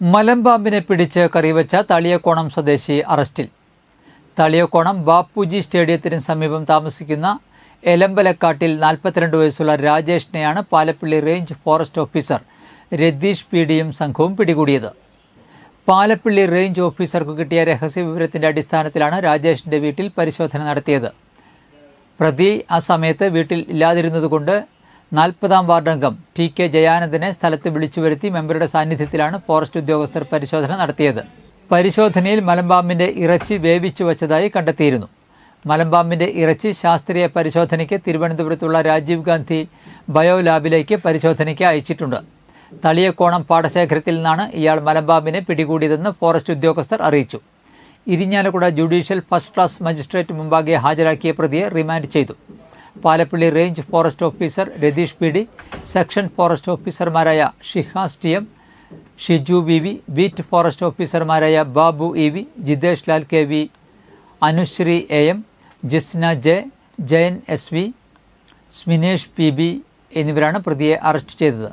മലമ്പാമ്പിനെ പിടിച്ച് കറിവച്ച തളിയക്കോണം സ്വദേശി അറസ്റ്റിൽ. തളിയക്കോണം ബാപ്പുജി സ്റ്റേഡിയത്തിന് സമീപം താമസിക്കുന്ന എലമ്പലക്കാട്ടിൽ നാൽപ്പത്തിരണ്ട് വയസ്സുള്ള രാജേഷിനെയാണ് Palappilly range forest officer Ratheesh P ഡിയും സംഘവും പിടികൂടിയത്. പാലപ്പള്ളി റേഞ്ച് ഓഫീസർക്ക് കിട്ടിയ രഹസ്യ വിവരത്തിന്റെ അടിസ്ഥാനത്തിലാണ് രാജേഷിന്റെ വീട്ടിൽ പരിശോധന നടത്തിയത്. പ്രതി ആ സമയത്ത് വീട്ടിൽ ഇല്ലാതിരുന്നതുകൊണ്ട് നാൽപ്പതാം വാർഡംഗം ടി കെ ജയാനന്ദനെ സ്ഥലത്ത് വിളിച്ചു വരുത്തി മെമ്പറുടെ സാന്നിധ്യത്തിലാണ് ഫോറസ്റ്റ് ഉദ്യോഗസ്ഥർ പരിശോധന നടത്തിയത്. പരിശോധനയിൽ മലമ്പാമ്പിന്റെ ഇറച്ചി വേവിച്ചു വച്ചതായി കണ്ടെത്തിയിരുന്നു. മലമ്പാമ്പിന്റെ ഇറച്ചി ശാസ്ത്രീയ പരിശോധനയ്ക്ക് തിരുവനന്തപുരത്തുള്ള രാജീവ് ഗാന്ധി ബയോ ലാബിലേക്ക് പരിശോധനയ്ക്ക് അയച്ചിട്ടുണ്ട്. തളിയക്കോണം പാടശേഖരത്തിൽ നിന്നാണ് ഇയാൾ മലമ്പാമ്പിനെ പിടികൂടിയതെന്ന് ഫോറസ്റ്റ് ഉദ്യോഗസ്ഥർ അറിയിച്ചു. Irinjalakuda judicial first class magistrate മുമ്പാകെ ഹാജരാക്കിയ പ്രതിയെ റിമാൻഡ് ചെയ്തു. Palappilly range forest officer Ratheesh P D section forest ഓഫീസർമാരായ Shihas T M Shiju B V beat forest ഓഫീസർമാരായ Babu E V Jithesh Lal K V Anusree A M Jisna J Jayan S V Sminesh P B എന്നിവരാണ് പ്രതിയെ arrest ചെയ്തത്.